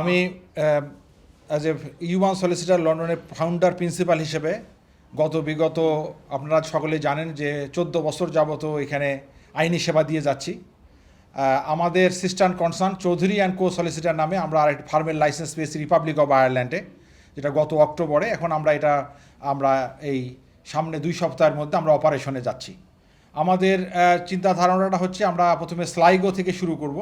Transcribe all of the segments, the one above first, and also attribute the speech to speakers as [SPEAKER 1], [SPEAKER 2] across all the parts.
[SPEAKER 1] আমি as a ইউয়ান solicitor লন্ডনের ফাউন্ডার প্রিন্সিপাল হিসেবে গত বিগত, আপনারা সকলে জানেন যে চোদ্দ বছর যাবত এখানে আইনি সেবা দিয়ে যাচ্ছি। আমাদের sister concern Chowdhury and co solicitor নামে আমরা আর আরেকটি ফার্মের লাইসেন্স পেয়েছি রিপাবলিক অফ আয়ারল্যান্ডে যেটা গত অক্টোবরে। এখন আমরা এটা, আমরা এই সামনে দুই সপ্তাহের মধ্যে আমরা অপারেশনে যাচ্ছি। আমাদের চিন্তা ধারণাটা হচ্ছে আমরা প্রথমে স্লাইগো থেকে শুরু করব।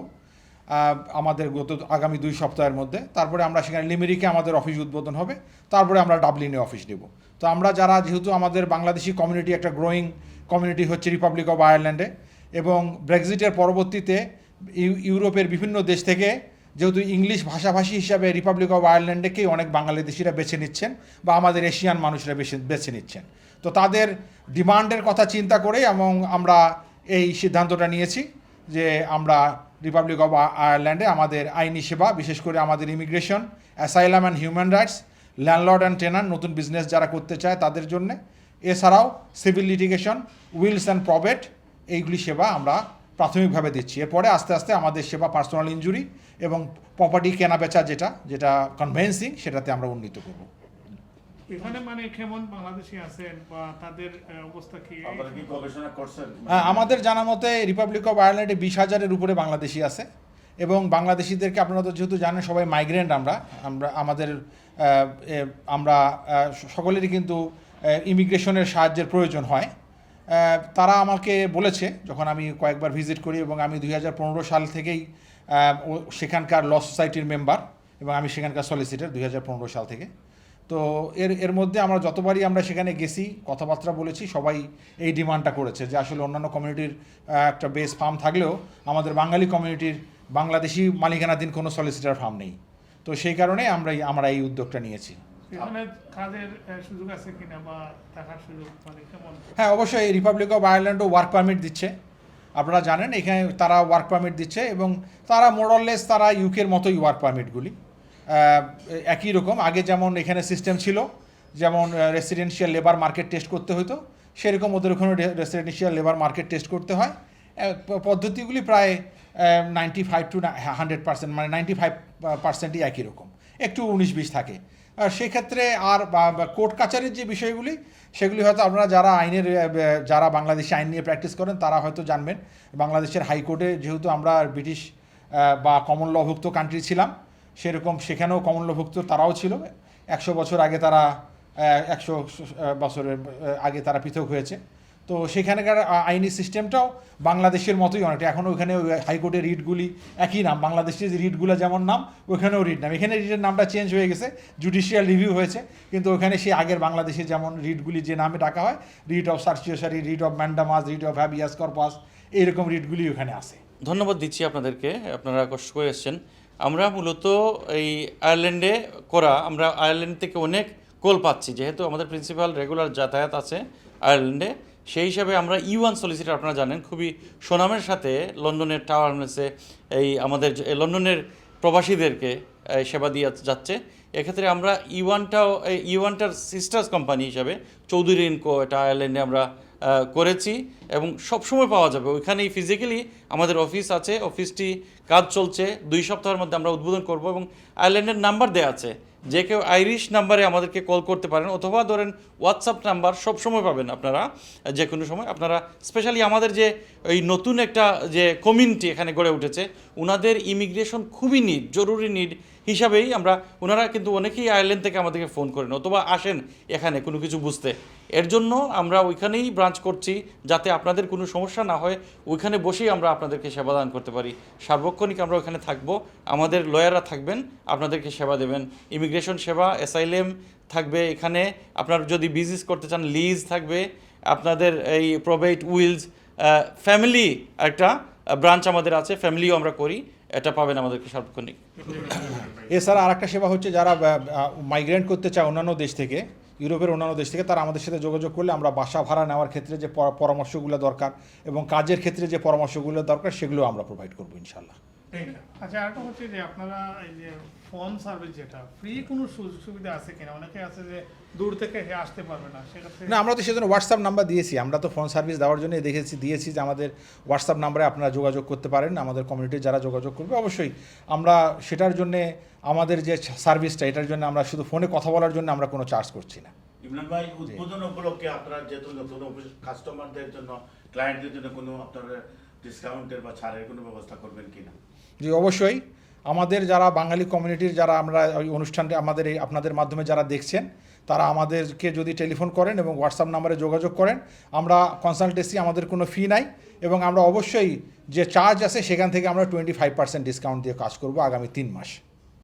[SPEAKER 1] আমাদের গত আগামী দুই সপ্তাহের মধ্যে। তারপরে আমরা সেখানে লিমেরিকে আমাদের অফিস উদ্বোধন হবে। তারপরে আমরা ডাবলিনে অফিস নেব। তো আমরা যারা যেহেতু আমাদের বাংলাদেশি কমিউনিটি একটা গ্রোয়িং কমিউনিটি হচ্ছে রিপাবলিক অফ আয়ারল্যান্ডে এবং ব্রেক্সিটের পরবর্তীতে ইউ- ইউরোপের বিভিন্ন দেশ থেকে যেহেতু ইংলিশ ভাষাভাষী হিসাবে রিপাবলিক অফ আয়ারল্যান্ডকেই অনেক বাংলাদেশিরা বেছে নিচ্ছেন বা আমাদের এশিয়ান মানুষরা বেছে বেছে নিচ্ছেন। তো তাদের ডিমান্ডের কথা চিন্তা করে এবং আমরা এই সিদ্ধান্তটা নিয়েছি যে আমরা রিপাবলিক অফ আয়ারল্যান্ডে আমাদের আইনি সেবা, বিশেষ করে আমাদের immigration asylum and human rights landlord and tenant নতুন বিজনেস যারা করতে চায় তাদের জন্য। এছাড়াও civil litigation wills and probate এইগুলি সেবা আমরা প্রাথমিকভাবে দিচ্ছি। এরপরে আস্তে আস্তে আমাদের সেবা পার্সোনাল ইঞ্জুরি এবং প্রপার্টি কেনা বেচা যেটা যেটা কনভেন্সিং সেটাতে আমরা উন্নীত করব।
[SPEAKER 2] এখানে মানে কেমন বাংলাদেশি আছেন বা তাদের অবস্থা কি?
[SPEAKER 3] গবেষণা করছেন?
[SPEAKER 1] হ্যাঁ, আমাদের জানা মতে রিপাবলিক অফ আয়ারল্যান্ডে বিশ হাজারের উপরে বাংলাদেশি আছে এবং বাংলাদেশিদেরকে আপনারা তো যেহেতু জানেন সবাই মাইগ্রেন্ট আমরা আমরা আমাদের আমরা সকলেরই কিন্তু ইমিগ্রেশনের সাহায্যের প্রয়োজন হয়। তারা আমাকে বলেছে যখন আমি কয়েকবার ভিজিট করি এবং আমি দুই হাজার পনেরো সাল থেকেই সেখানকার ল সোসাইটির মেম্বার এবং আমি সেখানকার সলিসিটার দুই হাজার পনেরো সাল থেকে। তো এর এর মধ্যে আমরা যতবারই আমরা সেখানে গেছি কথাবার্তা বলেছি সবাই এই ডিমান্ডটা করেছে যে আসলে অন্যান্য কমিউনিটির একটা বেস ফার্ম থাকলেও আমাদের বাঙালি কমিউনিটির বাংলাদেশি মালিকানাধীন কোনো সলিসিটার ফার্ম নেই। তো সেই কারণে আমরা আমরা এই উদ্যোগটা নিয়েছি।
[SPEAKER 2] মানে
[SPEAKER 1] হ্যাঁ অবশ্যই রিপাবলিক অফ আয়ারল্যান্ডও ওয়ার্ক পারমিট দিচ্ছে। আপনারা জানেন এখানে তারা ওয়ার্ক পারমিট দিচ্ছে এবং তারা মোরললেস তারা ইউকের মতোই ওয়ার্ক পারমিটগুলি একই রকম। আগে যেমন এখানে সিস্টেম ছিল, যেমন রেসিডেন্সিয়াল লেবার মার্কেট টেস্ট করতে হতো সেরকম ওদের ওখানে রেসিডেন্সিয়াল লেবার মার্কেট টেস্ট করতে হয়। পদ্ধতিগুলি প্রায় ninety five to hundred percent মানে নাইনটি ফাইভ পার্সেন্টই একই রকম। একটু উনিশ বিশ থাকে। আর সেক্ষেত্রে আর কোর্ট কাচারির যে বিষয়গুলি, সেগুলি হয়তো আপনারা যারা আইনের যারা বাংলাদেশে আইন নিয়ে প্র্যাকটিস করেন, তারা হয়তো জানবেন। বাংলাদেশের হাইকোর্টে যেহেতু আমরা ব্রিটিশ বা কমন লভুক্ত কান্ট্রি ছিলাম সেরকম সেখানেও কমন লভুক্ত তারাও ছিল। একশো বছর আগে তারা একশো বছরের আগে তারা পৃথক হয়েছে। তো সেখানকার আইনি সিস্টেমটাও বাংলাদেশের মতোই অনেকটা এখনও ওখানে হাইকোর্টের রিটগুলি একই নাম। বাংলাদেশের যে রিটগুলো যেমন নাম, ওখানেও রিট নাম। এখানে রিটের নামটা চেঞ্জ হয়ে গেছে, জুডিশিয়াল রিভিউ হয়েছে। কিন্তু ওখানে সেই আগের বাংলাদেশে যেমন রিটগুলি যে নামে ডাকা হয়, writ of certiorari writ of mandamus, writ of habeas corpus, এইরকম রিটগুলি ওখানে আছে
[SPEAKER 4] ধন্যবাদ দিচ্ছি আপনাদেরকে। আপনারা কষ্ট করে এসেছেন। আমরা মূলত এই আয়ারল্যান্ডে করা, আমরা আয়ারল্যান্ড থেকে অনেক কল পাচ্ছি। যেহেতু আমাদের প্রিন্সিপাল রেগুলার যাতায়াত আছে আয়ারল্যান্ডে, সেই হিসাবে আমরা ই ওয়ান সলিসিটার আপনারা জানেন, খুবই সুনামের সাথে লন্ডনের টাওয়ার হামলেসে এই আমাদের লন্ডনের প্রবাসীদেরকে সেবা দিয়ে যাচ্ছে। এক্ষেত্রে আমরা ই ওয়ানটাও ই ওয়ানটার সিস্টার্স কোম্পানি হিসাবে চৌধুরী ইনকো, এটা আয়ারল্যান্ডে আমরা করেছি এবং সবসময় পাওয়া যাবে। ওইখানেই ফিজিক্যালি আমাদের অফিস আছে অফিসটি কাজ চলছে। দুই সপ্তাহের মধ্যে আমরা উদ্বোধন করব এবং আয়ারল্যান্ডের নাম্বার দেওয়া আছে। যে কেউ আইরিশ নাম্বারে আমাদেরকে কল করতে পারেন অথবা ধরেন হোয়াটসঅ্যাপ নাম্বার সবসময় পাবেন আপনারা, যে কোনো সময়। আপনারা স্পেশালি আমাদের যে এই নতুন একটা যে কমিউনিটি এখানে গড়ে উঠেছে ওনাদের ইমিগ্রেশন খুবই নিড জরুরি নিড হিসাবেই আমরা ওনারা কিন্তু অনেকেই আয়ারল্যান্ড থেকে আমাদেরকে ফোন করেন, অথবা আসেন এখানে কোনো কিছু বুঝতে। এর জন্য আমরা ওইখানেই ব্রাঞ্চ করছি, যাতে আপনাদের কোনো সমস্যা না হয়, ওইখানে বসেই আমরা আপনাদেরকে সেবা দান করতে পারি। সার্বক্ষণিক আমরা ওইখানে থাকব, আমাদের লয়াররা থাকবেন, আপনাদেরকে সেবা দেবেন। ইমিগ্রেশন সেবা এসআইলেম থাকবে এখানে, আপনার যদি বিজনেস করতে চান, লিজ থাকবে, আপনাদের এই প্রোভেট উইলস ফ্যামিলি একটা ব্রাঞ্চ আমাদের আছে, ফ্যামিলিও আমরা করি। এটা পাবেন আমাদেরকে সার্বক্ষণিক।
[SPEAKER 1] এছাড়া আরেকটা সেবা হচ্ছে যারা মাইগ্রেন্ট করতে চায় অন্যান্য দেশ থেকে ইউরোপের অন্যান্য দেশ থেকে তারা আমাদের সাথে যোগাযোগ করলে আমরা বাসা ভাড়া নেওয়ার ক্ষেত্রে যে পরামর্শগুলো দরকার এবং কাজের ক্ষেত্রে যে পরামর্শগুলো দরকার সেগুলো আমরা প্রোভাইড করব ইনশাল্লাহ
[SPEAKER 2] আচ্ছা আরেকটা হচ্ছে যে আপনারা এই যে ফোন সার্ভিস যেটা ফ্রি কোনো সুযোগ সুবিধা আছে কিনা? অনেকে আছে যে দূর থেকে আসতে পারবে না সেক্ষেত্রে
[SPEAKER 1] না আমরা তো সেজন্য হোয়াটসঅ্যাপ নাম্বার দিয়েছি। আমরা তো ফোন সার্ভিস দেওয়ার জন্য দেখেছি দিয়েছি যে আমাদের হোয়াটসঅ্যাপ নাম্বারে আপনারা যোগাযোগ করতে পারেন আমাদের কমিউনিটির যারা যোগাযোগ করবে অবশ্যই আমরা সেটার জন্যে আমাদের যে সার্ভিসটা এটার জন্য আমরা শুধু ফোনে কথা বলার জন্য আমরা কোনো চার্জ করছি না।
[SPEAKER 3] ইমরান ভাই উদ্বোধন উপলক্ষে আপনারা যেহেতু নতুন কাস্টমারদের জন্য ক্লায়েন্টদের জন্য কোনো আপনার ডিসকাউন্টের বা ছাড়ের কোনো ব্যবস্থা করবেন কিনা?
[SPEAKER 1] জি অবশ্যই। আমাদের যারা বাঙালি কমিউনিটির যারা আমরা ওই অনুষ্ঠানটা আমাদের এই আপনাদের মাধ্যমে যারা দেখছেন তারা আমাদেরকে যদি টেলিফোন করেন এবং হোয়াটসঅ্যাপ নাম্বারে যোগাযোগ করেন, আমরা কনসালটেন্সি আমাদের কোনো ফি নাই এবং আমরা অবশ্যই যে চার্জ আছে সেখান থেকে আমরা টোয়েন্টি ফাইভ পার্সেন্ট ডিসকাউন্ট দিয়ে কাজ করব আগামী তিন মাস।